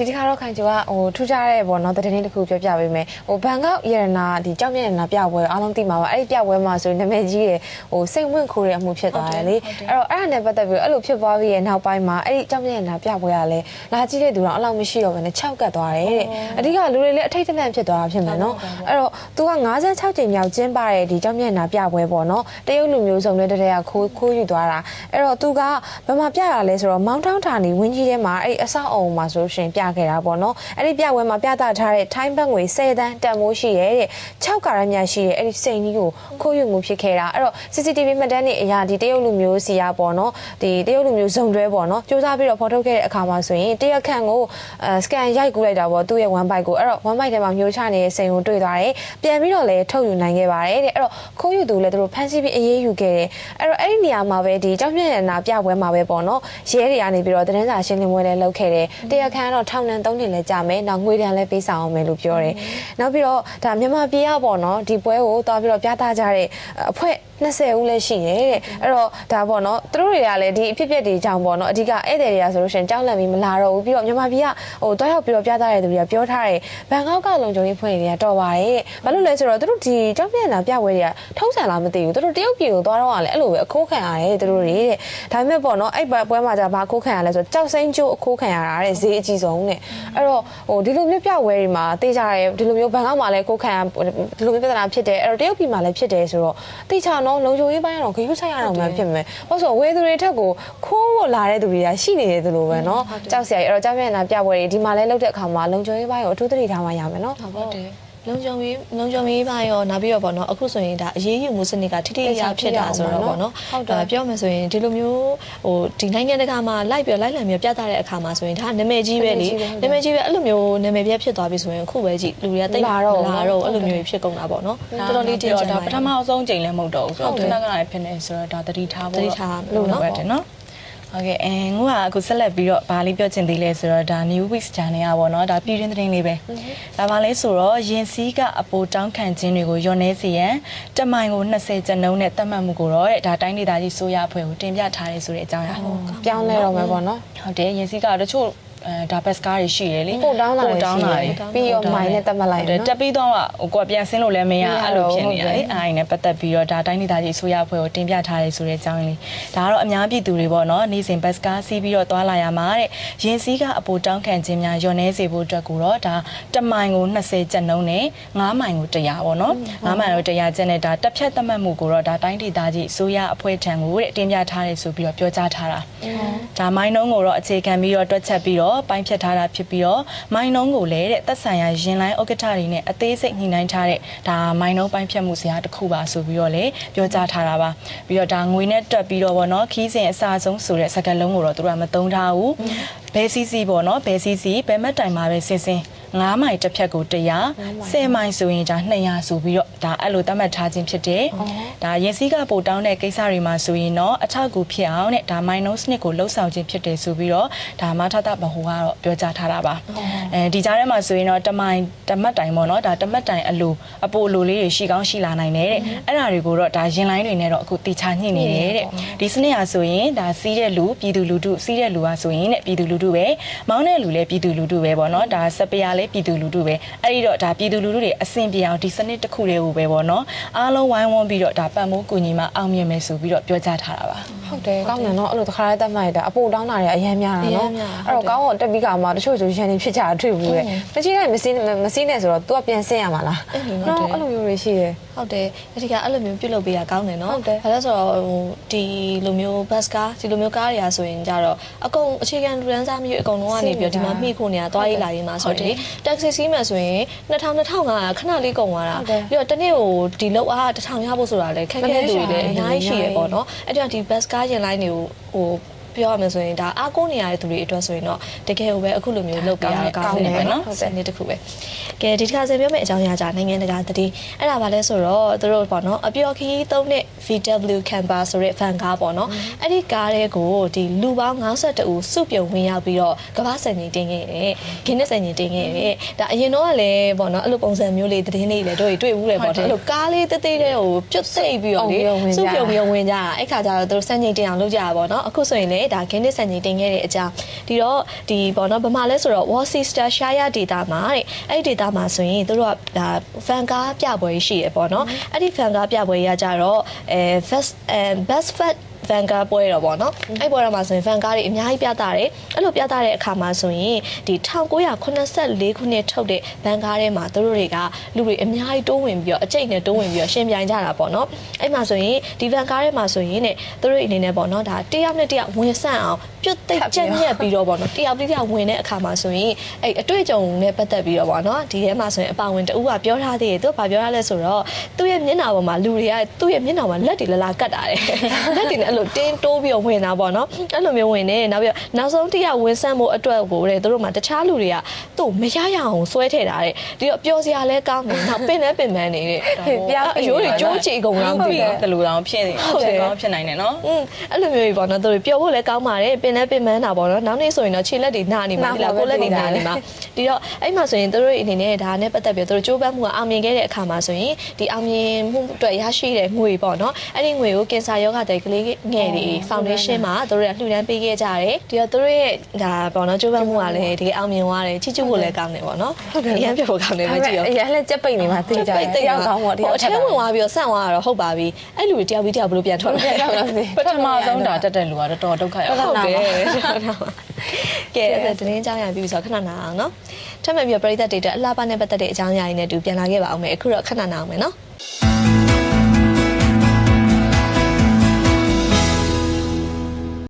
ဒီတစ်ခါတော့ခိုင်ကျော်ကဟိုထူးခြားတဲ့ပေါ့နော်သတင်းတစ်ခုပြောပြပေးမယ်ဟိုဘန်ကောက်ရတနာဒီကြောက်မြတ်ရတနာပြပွဲအားလုံးသိမှာပါအဲ့ဒီပြပွဲမှာဆိုရင်နာမည်ကြီးတယ်ဟိုစိတ်ဝင်ခိုးတဲ့အမှုဖြစ်သွားတယ်လေအဲ့တော့အဲ့ဒါနဲ့ပတ်သက်ပြီးအဲ့လိုဖြစ်သွားပြီးရဲ့နောက်ပိုင်းမှာအဲ့ဒီကြောက်မြတ်ရတနာပြပွဲကလည်းလာကြည့်တဲ့သူတော့အဲ့လောက်မရှိတော့ဘဲနဲ့6ကတ်သွားတယ်တဲ့အဓိကလူတွေလည်းအထိတ်တလန့်ဖြစ်သွားတာဖြစ်မယ်နော်အဲ့တော့သူက56ကြိမ်မြောက်ကျင်းပတဲ့ဒီကြောက်မြတ်ရတနာပြပွဲပေါ့နော်တရုတ်လူမျိုးစုံတဲ့တည်းကခိုးခိုးယူသွားတာအဲ့တော့သူကဘယ်မှာပြရလဲဆိုတော့မောင်တောင်းဌာနီဝင်းကြီးထဲမှာအဲ့ဒီအဆောက်အုံမှာဆိုရှင်ပြခဲ့တာပေါ့နော်အဲ့ဒီပြပွဲမှာပြသထားတဲ့ထိုင်းဘတ်ငွေ10တန်းတန်မိုးရှိရဲတဲ့6ကာရမြရှိရဲအဲ့ဒီစိန်ကြီးကိုခိုးယူမှုဖြစ်ခဲ့တာအဲ့တော့ CCTV မှတ်တမ်းတွေအရာဒီတရုတ်လူမျိုးစီရပေါ့နော်ဒီတရုတ်လူမျိုးဇုံတွဲပေါ့နော်စူးစမ်းပြီးတော့ဖော်ထုတ်ခဲ့တဲ့အခါမှာဆိုရင်တရက်ခန့်ကိုအဲ scan ရိုက်ကူးလိုက်တာပေါ့သူ့ရဲ့ one byte ကိုအဲ့တော့ one byte ထဲမှာမျိုးချနေတဲ့စိန်ကိုတွေ့သွားတယ်ပြန်ပြီးတော့လည်းထုတ်ယူနိုင်ခဲ့ပါတယ်တဲ့အဲ့တော့ခိုးယူသူလည်းသူတို့ဖမ်းဆီးပြီးအေးအေးယူခဲ့တယ်အဲ့တော့အဲ့ဒီနေရာမှာပဲဒီကြောက်မြင့်ရနာပြပွဲမှာပဲပေါ့နော်ရဲတွေကနေပြီးတော့သတင်းစာရှင်းလင်းပွဲလည်းလုပ်ခဲ့တယ်တရက်ခန့်တော့ထောင်ဒဏ်3နှစ်လည်းကြာမယ်နောက်ငွေဒဏ်လည်းပေးဆောင်အောင်မယ်လို့ပြောတယ်နောက်ပြီးတော့ဒါမြန်မာပြည်ကပေါ့နော်ဒီပွဲကိုသွားပြီးတော့ပြသကြတဲ့အဖွဲ့ 20ဦးလည်းရှိတယ်တဲ့အဲ့တော့ဒါပေါ့နော်သူတို့တွေကလည်းဒီအဖြစ်အပျက်တွေကြောင့်ပေါ့နော်အဓိကဧည့်သည်တွေကဆိုလို့ရှိရင်ကြောက်လန့်ပြီးမလာတော့ဘူးပြီးတော့မြန်မာပြည်ကဟိုတွားရောက်ပြီးတော့ပြသတဲ့သူတွေကပြောထားတယ်ဘန်ကောက်ကလုံခြုံရေးဖွဲ့တွေကတော်ပါတယ်တဲ့ဘာလို့လဲဆိုတော့သူတို့ဒီကြောက်ပြက်လာပြပွဲတွေကထုံးစံလားမသိဘူးသူတို့တရုတ်ပြည်ကိုသွားတော့ကလည်းအဲ့လိုပဲအခိုးခံရတယ်သူတို့တွေတဲ့ဒါပေမဲ့ပေါ့နော်အဲ့ပွဲမှာじゃဘာအခိုးခံရလဲဆိုတော့ကြောက်စိမ့်ကျိုးအခိုးခံရတာတဲ့ဈေးအကြီးဆုံးတဲ့အဲ့တော့ဟိုဒီလိုမျိုးပြပွဲတွေမှာတေးကြတယ်ဒီလိုမျိုးဘန်ကောက်မှာလည်းအခိုးခံဒီလိုမျိုးပြဿနာဖြစ်တယ်အဲ့တော့တရုတ်ပြည်မှာလည်းဖြစ်တယ်ဆိုတော့တေးချနော်လုံခြုံရေးပိုင်းကတော့ဂရုစိုက်ရအောင်မှဖြစ်မယ်ဘာလို့ဆိုဝေသူတွေထက်ကိုခိုးဖို့လာတဲ့သူတွေကရှိနေတယ်သူလိုပဲနော်ကြောက်စရာအဲ့တော့ကြောက်ပြက်လာပြပွဲတွေဒီမှာလည်းလုပ်တဲ့အခါမှာလုံခြုံရေးပိုင်းကိုအထူးသတိထားမှရမယ်နော်ဟုတ်တယ် လုံခြုံရေးလုံခြုံရေးပါရောနောက်ပြီးတော့ပေါ့နော်အခုဆိုရင်ဒါအရေးယူမှုစနစ်ကထိထိရောက်ရောက်ဖြစ်တာဆိုတော့ပေါ့နော်ဟုတ်တယ်အဲပြောမယ်ဆိုရင်ဒီလိုမျိုးဟိုဒီနိုင်ငံတကာမှာလိုက်ပြလိုက်လံမျိုးပြသတဲ့အခါမှာဆိုရင်ဒါနာမည်ကြီးပဲလေနာမည်ကြီးပဲဟုတ်တယ်နာမည်ကြီးပဲအဲ့လိုမျိုးနာမည်ပြဖြစ်သွားပြီဆိုရင်အခုပဲကြည့်လူတွေကတိတ်လာတော့ဘူးလာတော့ဟုတ်အဲ့တယ်လိုမျိုးဖြစ်ကုန်တာပေါ့နော်ဒါတော်တော်လေးတင်ကြဒါပါပထမအဆုံးချိန်လည်းမဟုတ်တော့ဘူးဆိုတော့ဟုတ်ခတယ်ဏခဏလည်းဖြစ်နေဆိုတော့ဒါတတိထားဖို့သတိထားလို့လို့နော်ပဲတယ်နော် ဟုတ်ကဲ့အဲငိုကအခုဆက်လက်ပြီးတော့ဗာလေးပြောချင်သေးလဲဆိုတော့ဒါ New Weeks Channel อ่ะဗောနော်ဒါပြည်တွင်းသတင်းလေးပဲဒါဗာလဲဆိုတော့ရင်စည်းကအပိုတောင်းခံခြင်းတွေကိုညှော်နှဲစေရန်တမိုင်ကို20ကျနှုံးနဲ့တတ်မှတ်မှုကိုတော့တဲ့ဒါတိုင်းဒေသကြီးစိုးရအဖွဲ့ကိုတင်ပြထားတယ်ဆိုတဲ့အကြောင်းအရာပြောင်းလဲတော့မယ်ပေါ့နော်ဟုတ်တယ်ရင်စည်းကတချို့ အဲဒါဘက်စကားတွေရှိရလေပို့တောင်းတာတွေပို့တောင်းတာတွေရှိတယ်ပြီးတော့မိုင်းနဲ့တက်မှတ်လိုက်တယ်နော်တက်ပြီးတော့ဟိုကိုကပြန်ဆင်းလို့လည်းမရမရအဲ့လိုဖြစ်တော့နေတာလေဟုတ်တယ်အားရင်းနဲ့ပတ်သက်ပြီးတော့ဒါတိုင်းဒေသကြီးအစိုးရအဖွဲ့ကိုတင်ပြထားတယ်ဆိုတဲ့အကြောင်းလေးဒါကတော့အများပြည်သူတွေပေါ့နော်နေ့စဉ်ဘတ်စကားစီးပြီးတော့သွားလာရမှာတဲ့ရင်စည်းကအပိုတောင်းခံခြင်းများညော်နေစေဖို့အတွက်ကိုတော့ဒါတမိုင်ကို20ကျပ်နှုံးနဲ့9မိုင်ကို100ပေါ့နော်9မိုင်ကို100ကျပ်နဲ့ဒါတက်ဖြတ်သတ်မှတ်မှုကိုတော့ဒါတိုင်းဒေသကြီးအစိုးရအဖွဲ့ထံကိုတဲ့တင်ပြထားတယ်ဆိုပြီးတော့ပြောကြားထားတာဒါမိုင်းနှုံးကိုတော့အခြေခံပြီးတော့တွက်ချက်ပြီးတော့ပိုင်းဖြတ်ထားတာဖြစ်ပြီးတော့မိုင်းနှုံးကိုလည်းတဲ့သက်ဆိုင်ရာရင်လိုင်းဥက္ကဋ္ဌတွေနဲ့အသေးစိတ်ညှိနှိုင်းထားတဲ့ဒါမိုင်းနှုံးပိုင်းဖြတ်မှုစရာတစ်ခုပါဆိုပြီးတော့လည်းပြောကြားထားတာပါပြီးတော့ဒါငွေနဲ့တွက်ပြီးတော့ဗောနော်ခီးစဉ်အစားဆုံးဆိုတဲ့စကားလုံးကိုတော့သူတို့ကမသုံးထားဘူးဘဲစီစီပေါ့နော်ဘဲစီစီဘဲမက်တိုင်မှာပဲစင်စင် 9မိုင်တစ်ဖြတ်ကို100 10မိုင်ဆိုရင်ဒါ200ဆိုပြီးတော့ဒါအဲ့လိုသတ်မှတ်ထားခြင်းဖြစ်တယ်။ဒါရင်စည်းကပို့တောင်းတဲ့ကိစ္စတွေမှာဆိုရင်တော့အထောက်အကူဖြစ်အောင်တဲ့ဒါမိုင်နှုန်းစနစ်ကိုလှုပ်ဆောင်ခြင်းဖြစ်တယ်ဆိုပြီးတော့ဒါမထသဘဟုကတော့ပြောကြားထားတာပါ။အဲဒီကြားထဲမှာဆိုရင်တော့တမိုင်တမတ်တိုင်ပေါ့နော်ဒါတမတ်တိုင်အလိုအပိုအလိုလေးတွေရှိကောင်းရှိလာနိုင်တယ်တဲ့။အဲ့ဒါတွေကိုတော့ဒါရင်လိုင်းတွေနဲ့တော့အခုတိချညှိနေတယ်တဲ့။ဒီစနစ်ဟာဆိုရင်ဒါစီးတဲ့လူပြည်သူလူထုစီးတဲ့လူဟာဆိုရင်တဲ့ပြည်သူလူထုပဲမောင်းတဲ့လူလည်းပြည်သူလူထုပဲပေါ့နော်ဒါစပယ်ယာလည်းပြည်သူလူထုပဲအဲ့ဒီတော့ဒါပြည်သူလူထုတွေအဆင်ပြေအောင်ဒီစနစ်တစ်ခုတည်းကိုပဲပေါ့နော်အားလုံးဝိုင်းဝန်းပြီးတော့ဒါပတ်မိုးကူညီမှအောင်မြင်မယ်ဆိုပြီးတော့ပြောကြားထားတာပါဟုတ်တယ်ကောင်းတယ်နော်အဲ့လိုတစ်ခါတည်းတက်မှတ်ရတာအပိုတောင်းတာတွေအရင်များတာအရနော်မ်းများအဲ့တော့ကောင်းတော့တက်ပြီးကမှတချို့ဆိုရန်နေဖြစ်ကြတာတွေ့ဘူးတဲ့မကြည့်နိုင်မစင်းမစင်းနဲ့ဆိုတော့ तू ကပြန်ဆင်းရမှာလားအဲ့လိုဟုတ်တယ်နော်အဲ့လိုမျိုးတွေရှိတယ်ဟုတ်တယ်အထက်ကအဲ့လိုမျိုးပြုတ်လုပ်ပေးတာကောင်းတယ်နော်ဟုတ်တယ်ဘာလို့လဲဆိုတော့ဟိုဒီလိုမျိုးဘတ်စကားဒီလိုမျိုးကားတွေကဆိုရင်ကြတော့အကုန်အခြေခံလူတန်းစားမျိုးအကုန်လုံးကနေပြီးတော့ဒီမှာမှီခိုနေတာသွားရေးလာရေးမှာဆိုတော့ဒီတက်ဆီစီးမယ်ဆိုရင်2000 2500ခဏလေးကုန်သွားတာဟုတ်တယ်ပြီးတော့တနေ့ကိုဒီလောက်အား1000ရဖို့ဆိုတာလေခက်ခဲလူတွေလည်းအများကြီးရှိရပေါ့နော်အဲ့တော့ဒီဘတ်စကားရင်လိုင်းတွေကိုဟို ပြောရမယ်ဆိုရင်ဒါအားကိုးနေရတဲ့သူတွေအတွက်ဆိုရင်တော့တကယ်ကိုပဲအခုလိုမျိုးလုပ်ပြရတာကောင်းတယ်ပဲနော်စနေတစ်ခုပဲကဲဒီတစ်ခါဆယ်ပြောမယ့်အကြောင်းအရာကြနိုင်ငံတကာသတင်းအဲ့ဒါပါလဲဆိုတော့သူတို့ပေါ့နော်အပျော်ခီးသုံးတဲ့ VW Camper ဆိုတဲ့ van ကားပေါ့နော်အဲ့ဒီကားတွေကိုဒီလူပေါင်း52ဦးစုပြုံဝင်ရောက်ပြီးတော့ကမ္ဘာစံချိန်တင်ခဲ့တယ်ဂင်းနစ်စံချိန်တင်ခဲ့တယ်ဒါအရင်တော့ကလည်းပေါ့နော်အဲ့လိုပုံစံမျိုးလေးသတင်းလေးတွေလည်းတို့တွေ့ဘူးလေပေါ့နော်အဲ့လိုကားလေးတေးသေးလေးကိုပြုတ်သိပ်ပြီးတော့လေစုပြုံပြီးဝင်ကြတာအဲ့ခါကျတော့သူတို့စံချိန်တင်အောင်လုပ်ကြတာပေါ့နော်အခုဆိုရင်လေလည်းဒါဂင်းနစ်ဆန်ကြီးတင်ခဲ့တဲ့အကြောင်းဒီတော့ဒီပေါ့နော်ဗမာလဲဆိုတော့ Worcester Shire data မှာတဲ့အဲ့ဒီ data မှာဆိုရင်တို့ကဒါ fan ကားပြပွဲရှိရပေါ့နော်အဲ့ဒီ fan ကားပြပွဲရကြတော့အဲ best အဲ best fat ဖန်ကားပွဲတော့ဗောနော်အဲ့ပွဲတော့မှာဆိုရင်ဖန်ကားတွေအများကြီးပြတာတယ်အဲ့လိုပြတာတဲ့အခါမှာဆိုရင်ဒီ1984ခုနှစ်ထုတ်တဲ့ဖန်ကားထဲမှာသူတို့တွေကလူတွေအများကြီးတိုးဝင်ပြီးတော့အကျိတ်နဲ့တိုးဝင်ပြီးတော့ရှင်ပြိုင်ကြတာပေါ့နော်အဲ့မှာဆိုရင်ဒီဖန်ကားထဲမှာဆိုရင်တဲ့သူတို့အနေနဲ့ပေါ့နော်ဒါတယောက်နဲ့တယောက်ဝင်ဆန့်အောင်ပြုတ်သိပ်ကြက်ညက်ပြီးတော့ပေါ့နော်တယောက်တစ်ယောက်ဝင်တဲ့အခါမှာဆိုရင်အဲ့အတွေ့အကြုံနဲ့ပတ်သက်ပြီးတော့ပေါ့နော်ဒီထဲမှာဆိုရင်အပါဝင်တူကပြောထားသေးတယ်သူကဘာပြောထားလဲဆိုတော့သူ့ရဲ့မျက်နှာပေါ်မှာလူတွေကသူ့ရဲ့မျက်နှာမှာလက်တွေလလာကတ်တာတယ်လက်တွေနဲ့အဲ့လိုတင်းတိုးပြီးတော့ဝင်တာပေါ့နော်အဲ့လိုမျိုးဝင်နေနောက်ပြီးတော့နောက်ဆုံးတစ်ယောက်ဝင်ဆန့်ဖို့အတွက်ကိုတဲ့သူတို့မှာတခြားလူတွေကသူ့မရရအောင်ဆွဲထည့်တာတဲ့ဒီတော့ပျော်စရာလဲကောင်းတယ်နောက်ပင်လဲပင်ပန်းနေတဲ့ပြောင်းအယိုးတွေကြိုးချီကုန်လားမသိဘူးတလူတောင်ဖြစ်နေဟုတ်တယ်ဖြစ်ကောင်းဖြစ်နိုင်တယ်နော်อืมအဲ့လိုမျိုးကြီးပေါ့နော်သူတို့ပျော်ဖို့လည်းကောင်းပါတယ်ပင်လည်းပင်မန်းတာပေါ့နော်နောက်နေ့ဆိုရင်တော့ခြေလက်တွေနာနေမှာနာဒီလားမှာပဲကိုယ်လက်တွေနာနေမှာဒီတော့အဲ့မှာဆိုရင်သူတို့အနေနဲ့ဒါနဲ့ပတ်သက်ပြီးသူတို့ကြိုးပမ်းမှုကအောင်မြင်ခဲ့တဲ့အခါမှာဆိုရင်ဒီအောင်မြင်မှုအတွက်ရရှိတဲ့ငွေပေါ့နော်အဲ့ဒီငွေကိုကင်ဆာယောဂတဲ့ကလေးငယ်တွေ foundation မှာသူတို့ကလှူဒန်းပေးခဲ့ကြတယ်ဒီတော့သူတို့ရဲ့ဒါပေါ့နော်ကြိုးပမ်းမှုကလည်းတကယ်အောင်မြင်သွားတယ်ချစ်ချစ်ဖို့လည်းကောင်းတယ်ပေါ့နော်အရင်ပြောဖို့ကောင်းတယ်ပဲကြည့်ရောအရင်လည်းကြက်ပိတ်နေမှာသိကြတယ်တယောက်ကောင်းပေါ့တယောက်အထဲဝင်သွားပြီးတော့ဆန့်သွားတာတော့ဟုတ်ပါပြီအဲ့လူတွေတယောက်ပြီးတယောက်ဘယ်လိုပြန်ထွက်လဲတယောက်တော့စီပထမဆုံးဒါတက်တဲ့လူကတော့တော်တော်ဒုက္ခရောက်ဟုတ်တယ်ကဲအဲ့ဒါသတင်းကြောင်းရပြီဆိုတော့ခဏနာအောင်နော်ထပ်မံပြီးတော့ပရိသတ်တွေအတွက်အလှပနဲ့ပတ်သက်တဲ့အကြောင်းအရာတွေနဲ့တူပြန်လာခဲ့ပါအောင်မယ်အခုတော့ခဏနာအောင်မယ်နော်